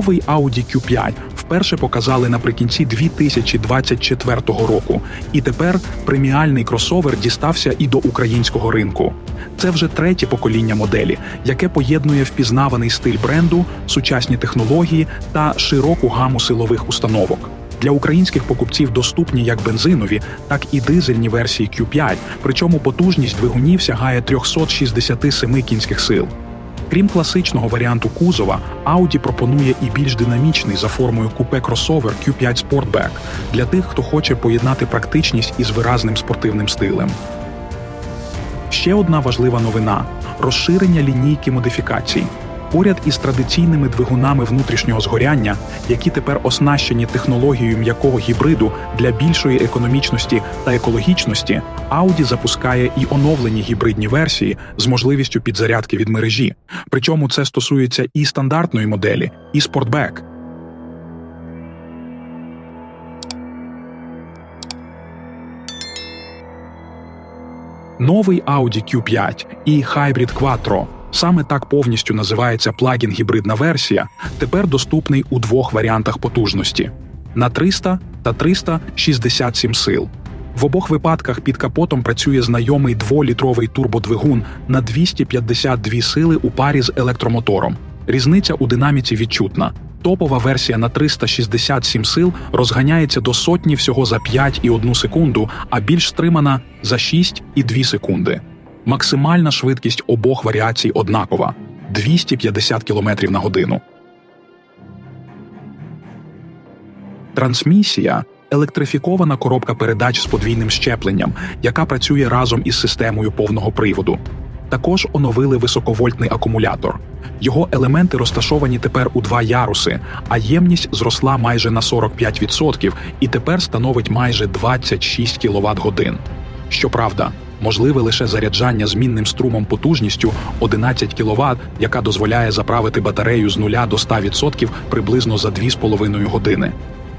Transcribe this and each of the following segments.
Новий Audi Q5 вперше показали наприкінці 2024 року, і тепер преміальний кросовер дістався і до українського ринку. Це вже третє покоління моделі, яке поєднує впізнаваний стиль бренду, сучасні технології та широку гаму силових установок. Для українських покупців доступні як бензинові, так і дизельні версії Q5, причому потужність двигунів сягає 367 кінських сил. Крім класичного варіанту кузова, Audi пропонує і більш динамічний за формою купе кросовер Q5 Sportback для тих, хто хоче поєднати практичність із виразним спортивним стилем. Ще одна важлива новина розширення лінійки модифікацій. Поряд із традиційними двигунами внутрішнього згоряння, які тепер оснащені технологією м'якого гібриду для більшої економічності та екологічності, Audi запускає і оновлені гібридні версії з можливістю підзарядки від мережі. Причому це стосується і стандартної моделі, і спортбек. Новий Audi Q5 і Hybrid Quattro саме так повністю називається плагін-гібридна версія, тепер доступний у двох варіантах потужності на 300 та 367 сил. В обох випадках під капотом працює знайомий 2-літровий турбодвигун на 252 сили у парі з електромотором. Різниця у динаміці відчутна. Топова версія на 367 сил розганяється до сотні всього за 5,1 секунду, а більш стримана за 6,2 секунди. Максимальна швидкість обох варіацій однакова 250 км на годину. Трансмісія електрифікована коробка передач з подвійним щепленням, яка працює разом із системою повного приводу. Також оновили високовольтний акумулятор. Його елементи розташовані тепер у два яруси, а ємність зросла майже на 45% і тепер становить майже 26 кВт годин. Щоправда, можливе лише заряджання змінним струмом потужністю 11 кВт, яка дозволяє заправити батарею з 0 до 100% приблизно за 2,5 години.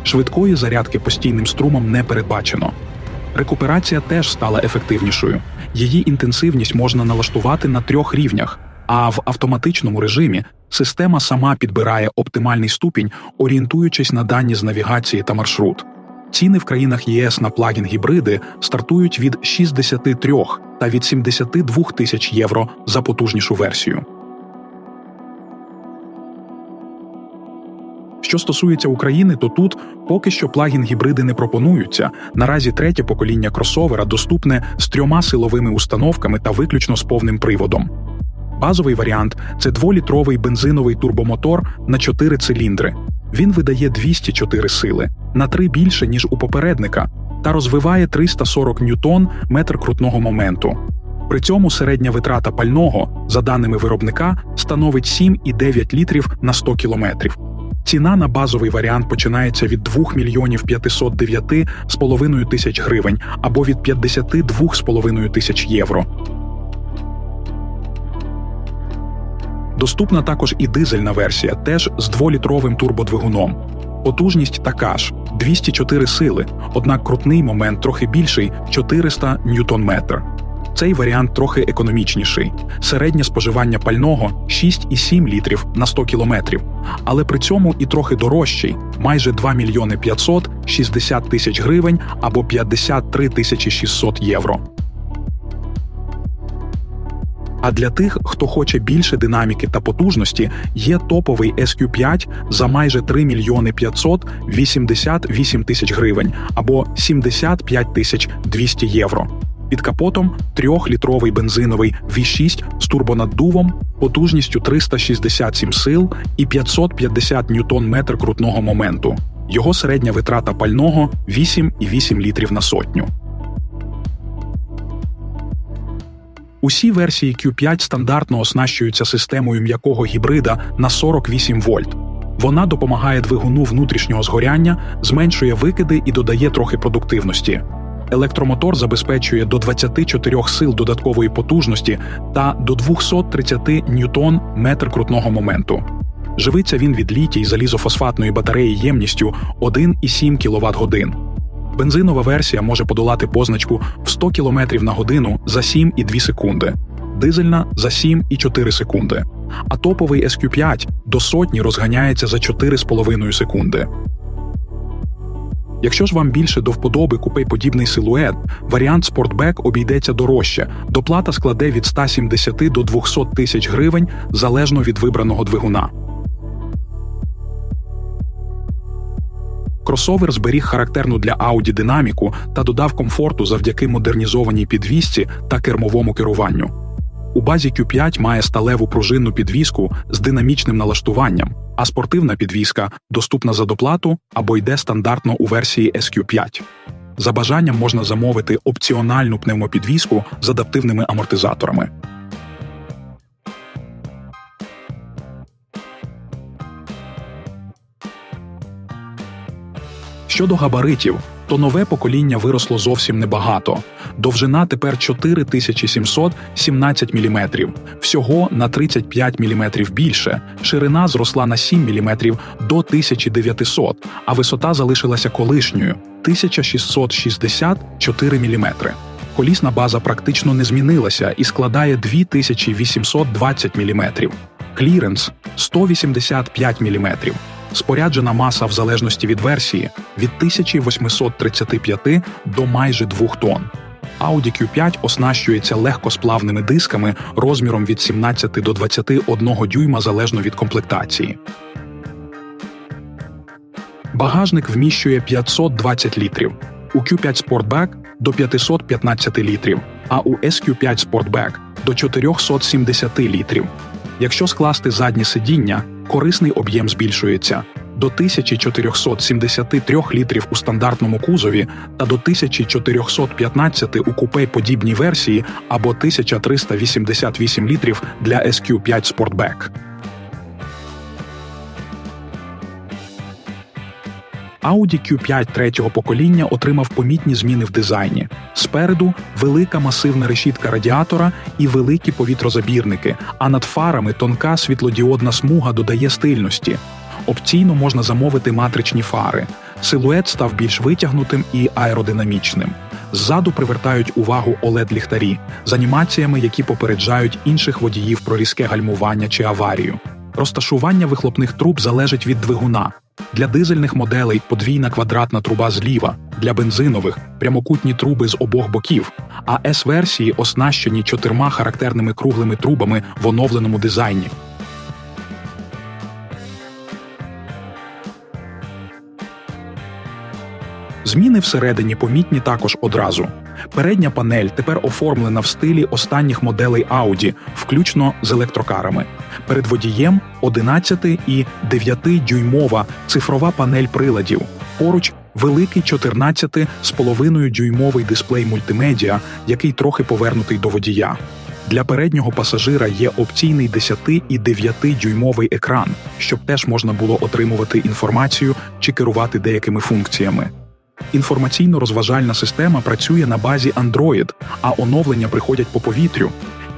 Швидкої зарядки постійним струмом не передбачено. Рекуперація теж стала ефективнішою. Її інтенсивність можна налаштувати на трьох рівнях, а в автоматичному режимі система сама підбирає оптимальний ступінь, орієнтуючись на дані з навігації та маршрут. Ціни в країнах ЄС на плагін гібриди стартують від 63 та від 72 тисяч євро за потужнішу версію. Що стосується України, то тут поки що плагін гібриди не пропонуються. Наразі третє покоління кросовера доступне з трьома силовими установками та виключно з повним приводом. Базовий варіант це дволітровий бензиновий турбомотор на 4 циліндри. Він видає 204 сили на 3 більше ніж у попередника, та розвиває 340 ньютон метр крутного моменту. При цьому середня витрата пального, за даними виробника, становить 7,9 літрів на 100 кілометрів. Ціна на базовий варіант починається від 2 мільйонів 509 з половиною тисяч гривень або від 52 з половиною тисяч євро. Доступна також і дизельна версія, теж з дволітровим турбодвигуном. Потужність така ж 204 сили, однак крутний момент трохи більший 400 ньютон-метр. Цей варіант трохи економічніший. Середнє споживання пального 6,7 літрів на 100 кілометрів, але при цьому і трохи дорожчий майже 2 мільйони 500 60 тисяч гривень або 53 тисячі 600 євро. А для тих, хто хоче більше динаміки та потужності, є топовий SQ5 за майже 3 мільйони 500 88 тисяч гривень або 75 тисяч 200 євро. Під капотом трьохлітровий бензиновий V6 з турбонаддувом, потужністю 367 сил і 550 ньютон-метр крутного моменту. Його середня витрата пального 8,8 літрів на сотню. Усі версії Q5 стандартно оснащуються системою м'якого гібрида на 48 вольт. Вона допомагає двигуну внутрішнього згоряння, зменшує викиди і додає трохи продуктивності. Електромотор забезпечує до 24 сил додаткової потужності та до 230 ньютон метр крутного моменту. Живиться він від літій залізофосфатної батареї ємністю 1,7 кВт годин. Бензинова версія може подолати позначку в 100 км на годину за 7,2 секунди, дизельна за 7,4 секунди. а топовий SQ5 до сотні розганяється за 4,5 секунди. Якщо ж вам більше до вподоби купейподібний силует, варіант Sportback обійдеться дорожче. Доплата складе від 170 до 200 тисяч гривень залежно від вибраного двигуна. Кросовер зберіг характерну для Audi динаміку та додав комфорту завдяки модернізованій підвісці та кермовому керуванню. У базі Q5 має сталеву пружинну підвіску з динамічним налаштуванням, а спортивна підвіска доступна за доплату або йде стандартно у версії SQ5. За бажанням можна замовити опціональну пневмопідвіску з адаптивними амортизаторами. Щодо габаритів, то нове покоління виросло зовсім небагато. Довжина тепер 4717 мм, всього на 35 мм більше. Ширина зросла на 7 мм до 1900, а висота залишилася колишньою 1664 мм. Колісна база практично не змінилася і складає 2820 мм. Кліренс 185 мм. Споряджена маса в залежності від версії від 1835 до майже 2 тонн. Audi Q5 оснащується легкосплавними дисками розміром від 17 до 21 дюйма залежно від комплектації. Багажник вміщує 520 літрів, у Q5 Sportback – до 515 літрів, а у SQ5 Sportback – до 470 літрів. Якщо скласти заднє сидіння, корисний об'єм збільшується до 1473 літрів у стандартному кузові та до 1415 у купе подібній версії або 1388 літрів для SQ5 Sportback. Audi Q5 третього покоління отримав помітні зміни в дизайні. Спереду велика масивна решітка радіатора і великі повітрозабірники, а над фарами тонка світлодіодна смуга додає стильності. Опційно можна замовити матричні фари. Силует став більш витягнутим і аеродинамічним. Ззаду привертають увагу oled ліхтарі з анімаціями, які попереджають інших водіїв про різке гальмування чи аварію. Розташування вихлопних труб залежить від двигуна. Для дизельних моделей подвійна квадратна труба зліва, для бензинових прямокутні труби з обох боків, а С-версії оснащені чотирма характерними круглими трубами в оновленому дизайні. Зміни всередині помітні також одразу. Передня панель тепер оформлена в стилі останніх моделей Audi, включно з електрокарами. Перед водієм 11 і 9-дюймова цифрова панель приладів. Поруч великий 14,5 дюймовий дисплей мультимедіа, який трохи повернутий до водія. Для переднього пасажира є опційний 10 і 9 дюймовий екран, щоб теж можна було отримувати інформацію чи керувати деякими функціями. Інформаційно-розважальна система працює на базі Android, а оновлення приходять по повітрю.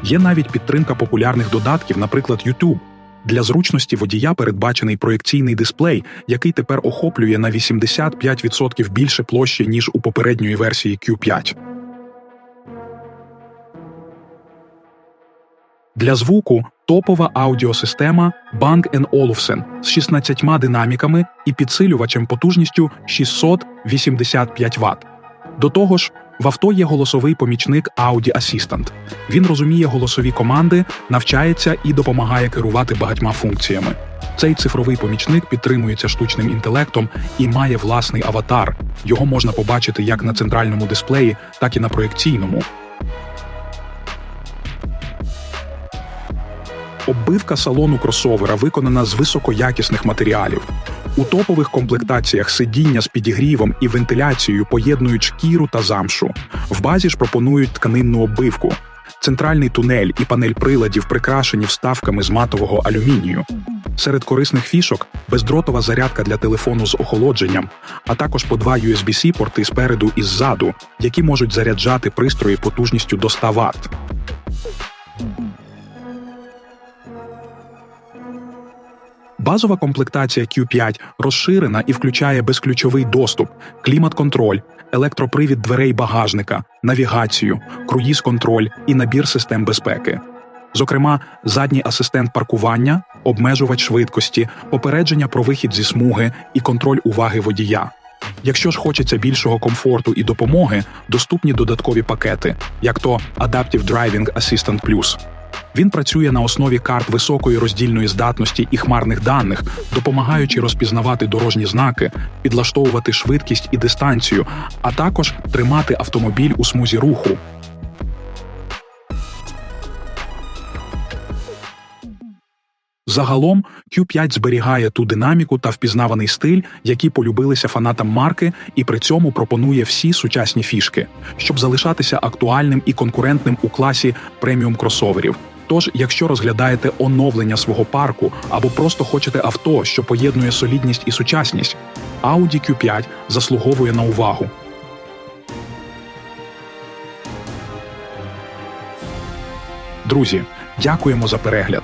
Є навіть підтримка популярних додатків, наприклад, YouTube. Для зручності водія передбачений проєкційний дисплей, який тепер охоплює на 85% більше площі, ніж у попередньої версії Q5. Для звуку топова аудіосистема Bang Olufsen з 16 динаміками і підсилювачем потужністю 685 Вт. До того ж, в авто є голосовий помічник Audi Assistant. Він розуміє голосові команди, навчається і допомагає керувати багатьма функціями. Цей цифровий помічник підтримується штучним інтелектом і має власний аватар. Його можна побачити як на центральному дисплеї, так і на проєкційному. Оббивка салону кросовера виконана з високоякісних матеріалів. У топових комплектаціях сидіння з підігрівом і вентиляцією поєднують шкіру та замшу. В базі ж пропонують тканинну оббивку. Центральний тунель і панель приладів прикрашені вставками з матового алюмінію. Серед корисних фішок бездротова зарядка для телефону з охолодженням, а також по два USB-C порти спереду і ззаду, які можуть заряджати пристрої потужністю до 100 Вт. Базова комплектація Q5 розширена і включає безключовий доступ, клімат-контроль, електропривід дверей багажника, навігацію, круїз-контроль і набір систем безпеки. Зокрема, задній асистент паркування, обмежувач швидкості, попередження про вихід зі смуги і контроль уваги водія. Якщо ж хочеться більшого комфорту і допомоги, доступні додаткові пакети, як то Adaptive Driving Assistant Plus. Він працює на основі карт високої роздільної здатності і хмарних даних, допомагаючи розпізнавати дорожні знаки, підлаштовувати швидкість і дистанцію, а також тримати автомобіль у смузі руху. Загалом Q5 зберігає ту динаміку та впізнаваний стиль, які полюбилися фанатам марки, і при цьому пропонує всі сучасні фішки, щоб залишатися актуальним і конкурентним у класі преміум кросоверів. Тож, якщо розглядаєте оновлення свого парку або просто хочете авто, що поєднує солідність і сучасність, Audi Q5 заслуговує на увагу. Друзі, дякуємо за перегляд.